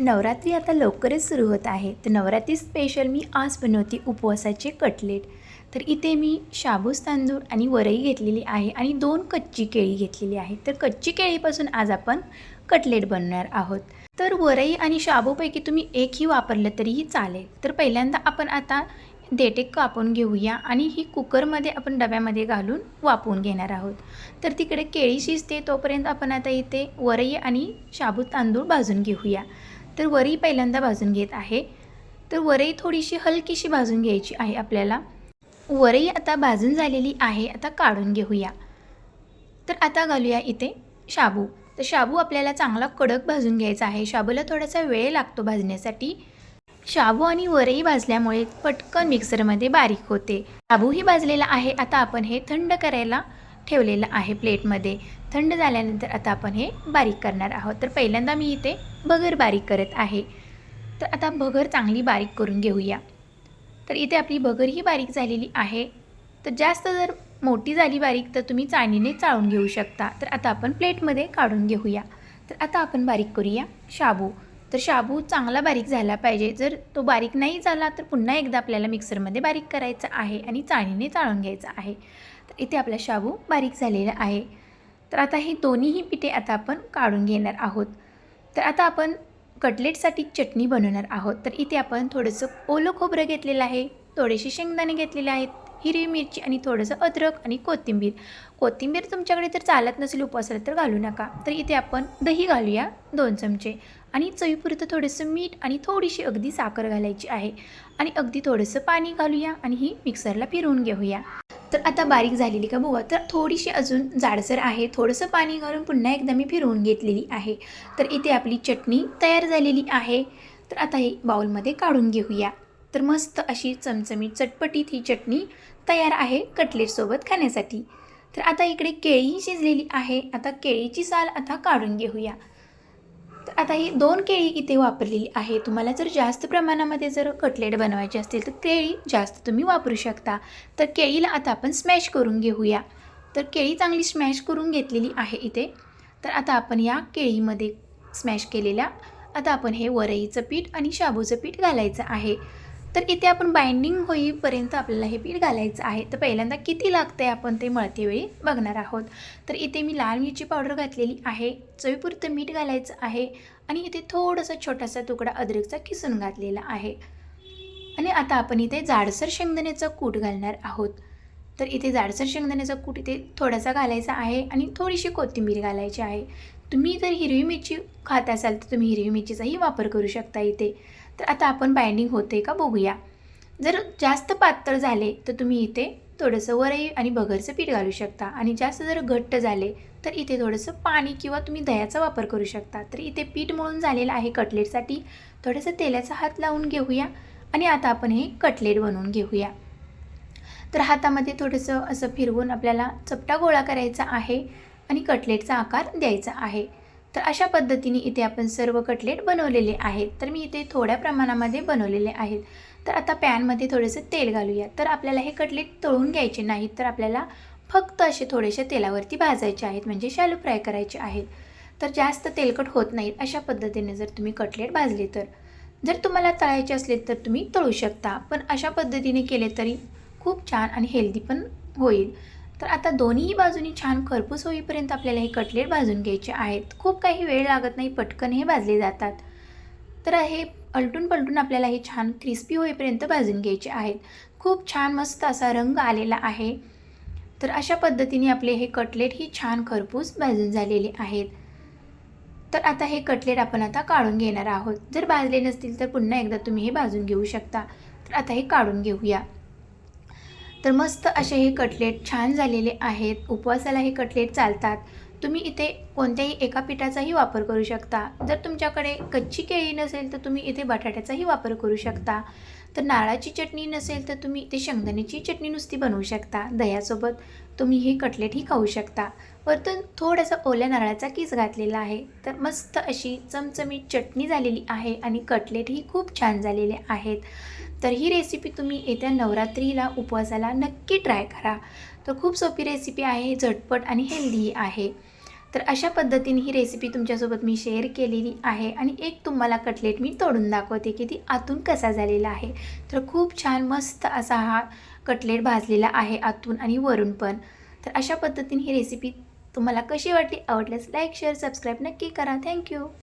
नवरात्री आता लवकरच सुरू होत आहे. तर नवरात्री स्पेशल मी आज बनवते उपवासाचे कटलेट. तर इथे मी शाबूस तांदूळ आणि वरई घेतलेली आहे आणि दोन कच्ची केळी घेतलेली आहे. तर कच्ची केळीपासून आज आपण कटलेट बनवणार आहोत. तर वरई आणि शाबूपैकी तुम्ही एकही वापरलं तरीही चालेल. तर पहिल्यांदा आपण आता देठे कापून घेऊया आणि ही कुकरमध्ये आपण डब्यामध्ये घालून वापरून घेणार आहोत. तर तिकडे केळी शिजते तोपर्यंत आपण आता इथे वरई आणि शाबू तांदूळ भाजून घेऊया. तर वरी पहिल्यांदा भाजून घेत आहे. तर वरई थोडीशी हलकीशी भाजून घ्यायची आहे आपल्याला. वरई आता भाजून झालेली आहे आता काढून घेऊया. तर आता घालूया इथे शाबू. तर शाबू आपल्याला चांगला कडक भाजून घ्यायचा आहे. शाबूला थोडासा वेळ लागतो भाजण्यासाठी. शाबू आणि वरई भाजल्यामुळे पटकन मिक्सरमध्ये बारीक होते. शाबूही भाजलेला आहे. आता आपण हे थंड करायला ठेवलेलं आहे प्लेटमध्ये. थंड झाल्यानंतर आता आपण हे बारीक करणार आहोत. तर पहिल्यांदा मी इथे भगर बारीक करत आहे. तर आता भगर चांगली बारीक करून घेऊया. तर इथे आपली भगर ही बारीक झालेली आहे. तर जास्त जर मोठी झाली बारीक तर तुम्ही चाळणीने चाळून घेऊ शकता. तर आता आपण प्लेटमध्ये काढून घेऊया. तर आता आपण बारीक करूया शाबू. तर शाबू चांगला बारीक झाला पाहिजे. जर तो बारीक नाही झाला तर पुन्हा एकदा आपल्याला मिक्सरमध्ये बारीक करायचा आहे आणि चाळणीने चाळून घ्यायचा आहे. तर इथे आपला शाबू बारीक झालेला आहे. तर आता हे दोन्हीही पिठे आता आपण काढून घेणार आहोत. तर आता आपण कटलेटसाठी चटणी बनवणार आहोत. तर इथे आपण थोडंसं ओलं खोबरं घेतलेलं आहे थोडेसे शेंगदाणे घेतलेले आहेत हिरवी मिरची आणि थोडंसं अद्रक आणि कोथिंबीर. कोथिंबीर तुमच्याकडे तर चालत नसेल उपवासाला तर घालू नका. तर इथे आपण दही घालूया दोन चमचे आणि चवीपुरतं थोडंसं मीठ आणि थोडीशी अगदी साखर घालायची आहे. आणि अगदी थोडंसं पाणी घालूया आणि ही मिक्सरला फिरवून घेऊया. तर आता बारीक झालेली का बुवा? तर थोडीशी अजून जाडसर आहे. थोडंसं पाणी घालून पुन्हा एकदा मी फिरवून घेतलेली आहे. तर इथे आपली चटणी तयार झालेली आहे. तर आता हे बाऊलमध्ये काढून घेऊया. तर मस्त अशी चमचमीत चटपटीत ही चटणी तयार आहे कटलेटसोबत खाण्यासाठी. तर आता इकडे केळीही शिजलेली आहे. आता केळीची साल आता काढून घेऊया. आता ही दोन केळी इथे वापरलेली आहे तुम्हाला जर जास्त प्रमाणामध्ये जर कटलेट बनवायचे असतील तर केळी जास्त तुम्ही वापरू शकता. तर केळीला आता आपण स्मॅश करून घेऊया. तर केळी चांगली स्मॅश करून घेतलेली आहे इथे. तर आता आपण या केळीमध्ये स्मॅश केलेल्या आता आपण हे वरईचं पीठ आणि शाबूचं पीठ घालायचं आहे. तर इथे आपण बाइंडिंग होईपर्यंत आपल्याला हे पीठ घालायचं आहे. तर पहिल्यांदा किती लागतं आहे आपण ते मळतेवेळी बघणार आहोत. तर इथे मी लाल मिरची पावडर घातलेली आहे. चवीपुरतं मीठ घालायचं आहे. आणि इथे थोडासा छोटासा तुकडा अद्रकचा किसून घातलेला आहे. आणि आता आपण इथे जाडसर शेंगदाण्याचा कूट घालणार आहोत. तर इथे जाडसर शेंगदाण्याचा कूट इथे थोडासा घालायचा आहे आणि थोडीशी कोथिंबीर घालायची आहे. तुम्ही जर हिरवी मिरची खात असाल तर तुम्ही हिरवी मिरचीचाही वापर करू शकता इथे. तर आता आपण बाइंडिंग होते का बघूया. जर जास्त पातळ झाले तर तुम्ही इथे थोडंसं वरई आणि बगरचं पीठ घालू शकता. आणि जास्त जर घट्ट झाले तर इथे थोडंसं पाणी किंवा तुम्ही दह्याचा वापर करू शकता. तर इथे पीठ मळून झालेलं आहे कटलेटसाठी थोडंसं तेलाचा हात लावून घेऊया. आणि आता आपण हे कटलेट बनवून घेऊया. तर हातामध्ये थोडंसं असं फिरवून आपल्याला चपटा गोळा करायचा आहे. आणि कटलेटचा आकार द्यायचा आहे. तर अशा पद्धतीने इथे आपण सर्व कटलेट बनवलेले आहेत. तर मी इथे थोड्या प्रमाणामध्ये बनवलेले आहेत. तर आता पॅनमध्ये थोडंसं तेल घालूया. तर आपल्याला हे कटलेट तळून घ्यायचे नाहीत. तर आपल्याला फक्त असे थोडेसे तेलावरती भाजायचे आहेत. म्हणजे शालू फ्राय करायचे आहेत. तर जास्त तेलकट होत नाहीत अशा पद्धतीने जर तुम्ही कटलेट भाजले तर. जर तुम्हाला तळायचे असले तर तुम्ही तळू शकता. पण अशा पद्धतीने केले तरी खूप छान आणि हेल्दी पण होईल. तर आता दोन्ही बाजूनी छान खरपूस होईपर्यंत आपल्याला हे कटलेट भाजून घ्यायचे आहेत. खूप काही वेळ लागत नाही पटकन हे भाजले जातात. तर हे अलटून पलटून आपल्याला हे छान क्रिस्पी होईपर्यंत भाजून घ्यायचे आहेत. खूप छान मस्त असा रंग आलेला आहे. तर अशा पद्धतीने आपले हे कटलेट ही छान खरपूस भाजून झालेले आहेत. तर आता हे कटलेट आपण आता काढून घेणार आहोत. जर भाजले नसतील तर पुन्हा एकदा तुम्ही हे भाजून घेऊ शकता. तर आता हे काढून घेऊया. तर मस्त असे हे कटलेट छान झालेले आहेत. उपवासाला हे कटलेट चालतात. तुम्ही इथे कोणत्याही एका पिठाचाही वापर करू शकता. जर तुमच्याकडे कच्ची केळी नसेल तर तुम्ही इथे बटाट्याचाही वापर करू शकता. तर नारळाची चटणी नसेल तर तुम्ही इथे शेंगदाण्याची चटणी नुसती बनवू शकता. दह्यासोबत तुम्ही हे कटलेटही खाऊ शकता. वरतून थोडासा ओल्या नारळाचा किस घातलेला आहे. तर मस्त अशी चमचमीत चटणी झालेली आहे आणि कटलेटही खूप छान झालेले आहेत. तर ही रेसिपी तुम्ही येत्या नवरात्रीला उपवासाला नक्की ट्राय करा. तर खूप सोपी रेसिपी आहे झटपट आणि हेल्दी आहे. तर अशा पद्धतीने ही रेसिपी तुमच्यासोबत मी शेअर केलेली आहे आणि एक तुम्हाला कटलेट मी तोडून दाखवते की ती आतून कसा झालेला आहे. तर खूप छान मस्त असा हा कटलेट भाजलेला आहे आतून आणि वरून पण. तर अशा पद्धतीने ही रेसिपी तुम्हाला कशी वाटली आवडल्यास लाईक शेअर सबस्क्राईब नक्की करा. थँक्यू